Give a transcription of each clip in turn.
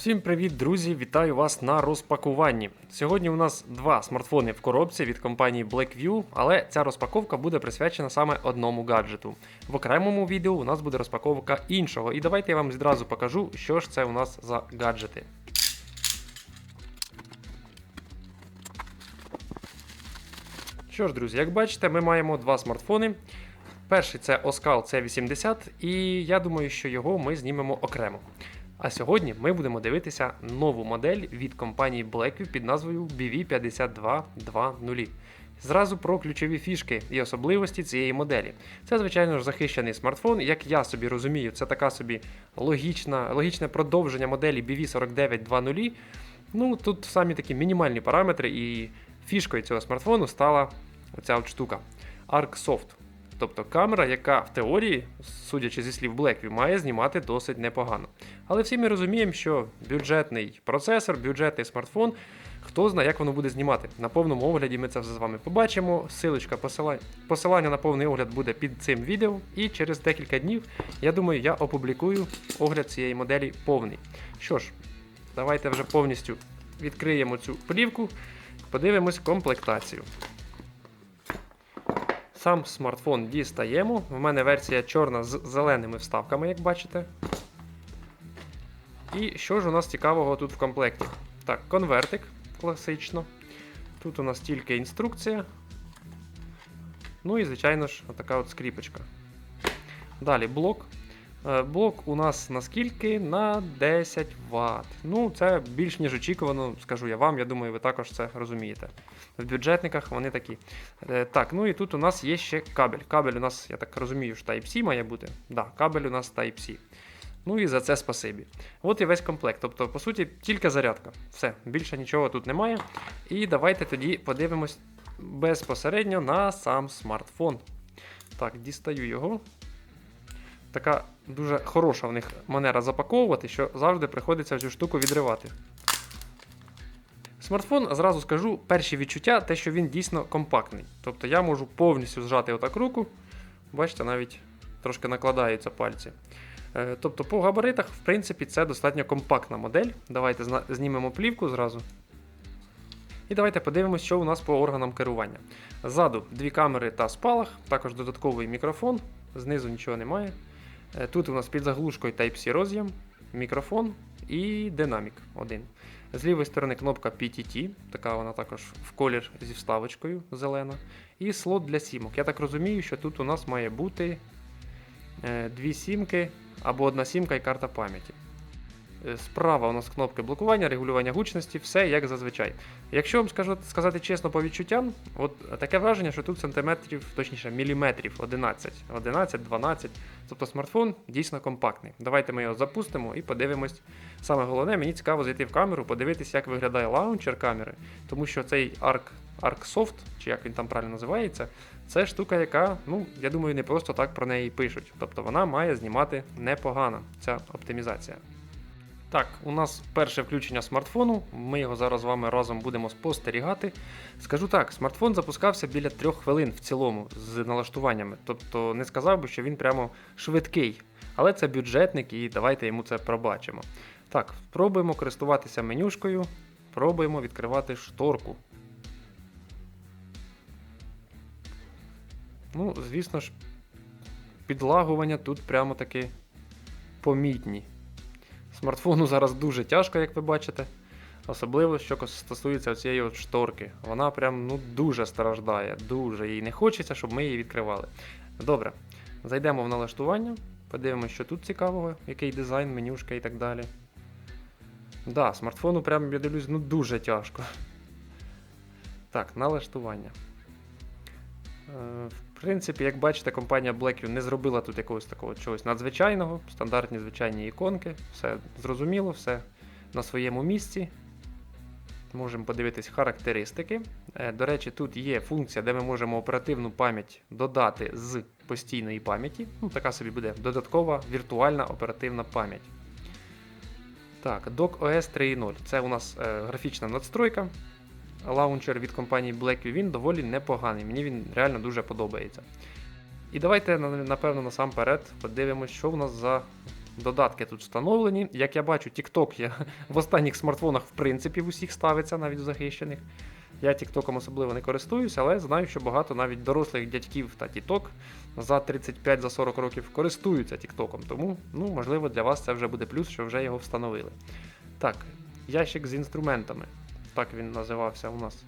Всім привіт, друзі! Вітаю вас на розпакуванні. Сьогодні у нас два смартфони в коробці від компанії Blackview, але ця розпаковка буде присвячена саме одному гаджету. В окремому відео у нас буде розпаковка іншого. І давайте я вам відразу покажу, що ж це у нас за гаджети. Що ж, друзі, як бачите, ми маємо два смартфони. Перший це Oskal C80, і я думаю, що його ми знімемо окремо. А сьогодні ми будемо дивитися нову модель від компанії Blackview під назвою BV5220. Зразу про ключові фішки і особливості цієї моделі. Це, звичайно ж, захищений смартфон. Як я собі розумію, це така собі логічна, логічне продовження моделі BV4920. Ну, тут самі такі мінімальні параметри, і фішкою цього смартфону стала оця от штука ArcSoft. Тобто камера, яка в теорії, судячи зі слів Blackview, має знімати досить непогано. Але всі ми розуміємо, що бюджетний процесор, бюджетний смартфон, хто знає, як воно буде знімати. На повному огляді ми це все з вами побачимо. Силочка посилання, посилання на повний огляд буде під цим відео. І через декілька днів, я думаю, я опублікую огляд цієї моделі повний. Що ж, давайте вже повністю відкриємо цю плівку, подивимось комплектацію. Сам смартфон дістаємо. У мене версія чорна з зеленими вставками, як бачите. І що ж у нас цікавого тут в комплекті? Так, конвертик класично. Тут у нас тільки інструкція. Ну і, звичайно ж, така от скріпочка. Далі блок. Е, Блок у нас наскільки? На 10 Вт. Ну, це більш ніж очікувано, скажу я вам, я думаю, ви також це розумієте. В бюджетниках вони такі. Е, Так, ну і тут у нас є ще кабель. Кабель у нас, я так розумію, що Type-C має бути. Да, кабель у нас Type-C. Ну і за це спасибі. От і весь комплект. Тобто, по суті, тільки зарядка. Все, більше нічого тут немає. І давайте тоді подивимось безпосередньо на сам смартфон. Так, дістаю його. Така дуже хороша в них манера запаковувати, що завжди приходиться цю штуку відривати. Смартфон, зразу скажу, перші відчуття, те, що він дійсно компактний. Тобто я можу повністю зжати отак руку. Бачите, навіть трошки накладаються пальці. Е, Тобто, по габаритах, в принципі, це достатньо компактна модель. Давайте знімемо плівку зразу. І давайте подивимося, що у нас по органам керування. Ззаду дві камери та спалах, також додатковий мікрофон, знизу нічого немає. Е, Тут у нас під заглушкою Type-C роз'єм, мікрофон і динамік один. З лівої сторони кнопка PTT, така вона також в колір зі вставочкою зелена. І слот для сімок. Я так розумію, що тут у нас має бути е, дві сімки або одна сімка і карта пам'яті. Е, Справа у нас кнопки блокування, регулювання гучності, все як зазвичай. Якщо вам скажу, сказати чесно по відчуттям, от таке враження, що тут сантиметрів, точніше міліметрів 11, 11, 12. Тобто смартфон дійсно компактний. Давайте ми його запустимо і подивимось. Саме головне, мені цікаво зайти в камеру, подивитися, як виглядає лаунчер камери, тому що цей Arc, ArcSoft, чи як він там правильно називається, це штука, яка, ну, я думаю, не просто так про неї пишуть. Тобто вона має знімати непогано, ця оптимізація. Так, у нас перше включення смартфону. Ми його зараз з вами разом будемо спостерігати. Скажу так, смартфон запускався біля трьох хвилин в цілому з налаштуваннями. Тобто не сказав би, що він прямо швидкий. Але це бюджетник і давайте йому це пробачимо. Так, пробуємо користуватися менюшкою, пробуємо відкривати шторку. Ну, звісно ж, підлагування тут прямо таки помітні. Смартфону зараз дуже тяжко, як ви бачите. Особливо, що стосується цієї от шторки. Вона прям ну, дуже страждає, дуже. І не хочеться, щоб ми її відкривали. Добре, зайдемо в налаштування, подивимося, що тут цікавого, який дизайн, менюшка і так далі. Да, смартфону прям, я дивлюсь, ну дуже тяжко. Так, налаштування. В принципі, як бачите, компанія Blackview не зробила тут якогось такого чогось надзвичайного, стандартні звичайні іконки, все зрозуміло, все на своєму місці. Можемо подивитись характеристики. Е, До речі, тут є функція, де ми можемо оперативну пам'ять додати з постійної пам'яті. Ну, така собі буде додаткова віртуальна оперативна пам'ять. Так, DocOS 3.0. Це у нас е, графічна надстройка лаунчер від компанії Blackview, він доволі непоганий. Мені він реально дуже подобається. І давайте, напевно, насамперед подивимось, що в нас за додатки тут встановлені. Як я бачу, TikTok є в останніх смартфонах, в принципі, в усіх ставиться, навіть в захищених. Я TikTokом особливо не користуюся, але знаю, що багато навіть дорослих дядьків та тіток за 35-40 років користуються TikTokом. Тому, ну, можливо, для вас це вже буде плюс, що вже його встановили. Так, ящик з інструментами. Так він називався у нас.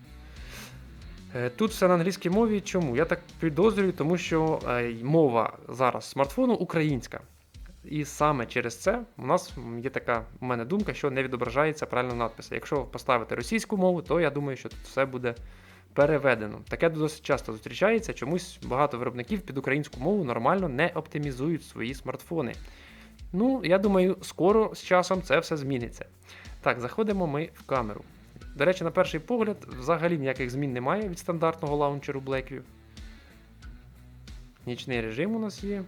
Е, Тут все на англійській мові. Чому? Я так підозрюю, тому що е, мова зараз смартфону українська. І саме через це у нас є така у мене думка, що не відображається правильно надписи. Якщо поставити російську мову, то я думаю, що тут все буде переведено. Таке досить часто зустрічається. Чомусь багато виробників під українську мову нормально не оптимізують свої смартфони. Ну, я думаю, скоро з часом це все зміниться. Так, заходимо ми в камеру. До речі, на перший погляд, взагалі ніяких змін немає від стандартного лаунчеру Blackview. Нічний режим у нас є,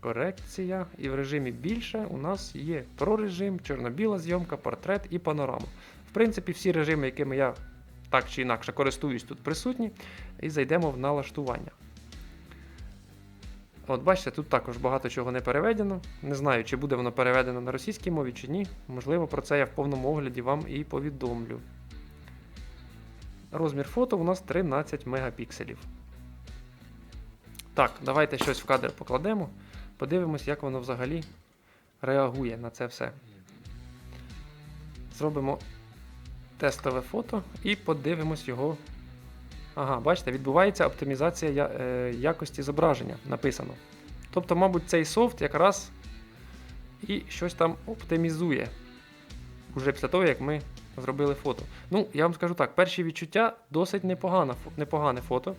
корекція, і в режимі більше у нас є прорежим, чорно-біла зйомка, портрет і панорама. В принципі, всі режими, якими я так чи інакше користуюсь, тут присутні, і зайдемо в налаштування. От бачите, тут також багато чого не переведено. Не знаю, чи буде воно переведено на російській мові чи ні. Можливо, про це я в повному огляді вам і повідомлю. Розмір фото у нас 13 мегапікселів. Так, давайте щось в кадр покладемо. Подивимось, як воно взагалі реагує на це все. Зробимо тестове фото і подивимось його. Ага, бачите, відбувається оптимізація е, якості зображення, написано. Тобто, мабуть, цей софт якраз і щось там оптимізує. Уже після того, як ми зробили фото. Ну, я вам скажу так, перші відчуття досить непогане, непогане фото,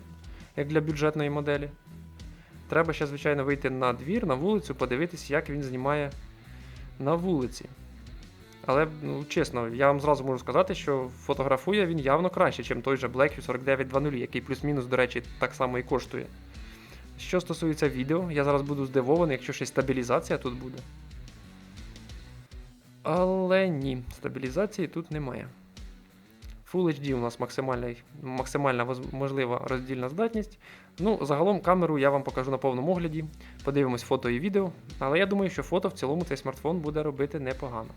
як для бюджетної моделі. Треба ще, звичайно, вийти на двір, на вулицю, подивитись, як він знімає на вулиці. Але, ну, чесно, я вам зразу можу сказати, що фотографує він явно краще, ніж той же Blackview 4920, який плюс-мінус, до речі, так само і коштує. Що стосується відео, я зараз буду здивований, якщо й стабілізація тут буде. Але ні, стабілізації тут немає. Full HD у нас максимальна, можлива роздільна здатність. Ну, загалом камеру я вам покажу на повному огляді. Подивимось фото і відео. Але я думаю, що фото в цілому цей смартфон буде робити непогано.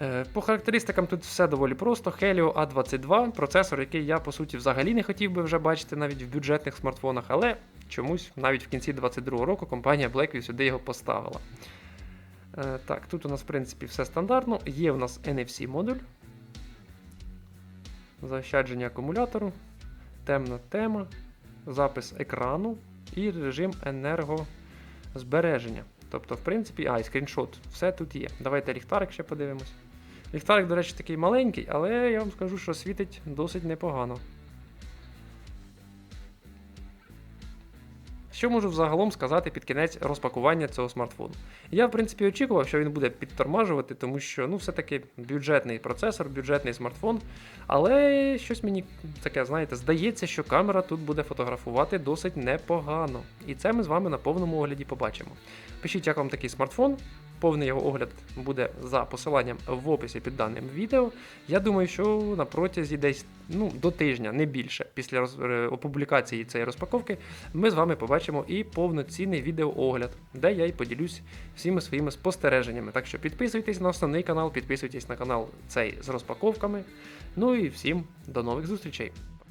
Е, По характеристикам тут все доволі просто. Helio A22, процесор, який я по суті взагалі не хотів би вже бачити навіть в бюджетних смартфонах, але чомусь навіть в кінці 2022 року компанія Blackview сюди його поставила. Е, Так, тут у нас в принципі все стандартно. Є у нас NFC модуль. Заощадження акумулятору, темна тема, запис екрану і режим енергозбереження. Тобто, в принципі, а, і скріншот, все тут є. Давайте ліхтарик ще подивимось. Ліхтарик, до речі, такий маленький, але я вам скажу, що світить досить непогано. Що можу взагалом сказати під кінець розпакування цього смартфону? Я, в принципі, очікував, що він буде підтормажувати, тому що ну, все-таки бюджетний процесор, бюджетний смартфон. Але щось мені таке, знаєте, здається, що камера тут буде фотографувати досить непогано. І це ми з вами на повному огляді побачимо. Пишіть, як вам такий смартфон. Повний його огляд буде за посиланням в описі під даним відео. Я думаю, що на протязі десь ну, до тижня, не більше, після роз... е, опублікації цієї розпаковки, ми з вами побачимо і повноцінний відеоогляд, де я і поділюсь всіми своїми спостереженнями. Так що підписуйтесь на основний канал, підписуйтесь на канал цей з розпаковками. Ну і всім до нових зустрічей!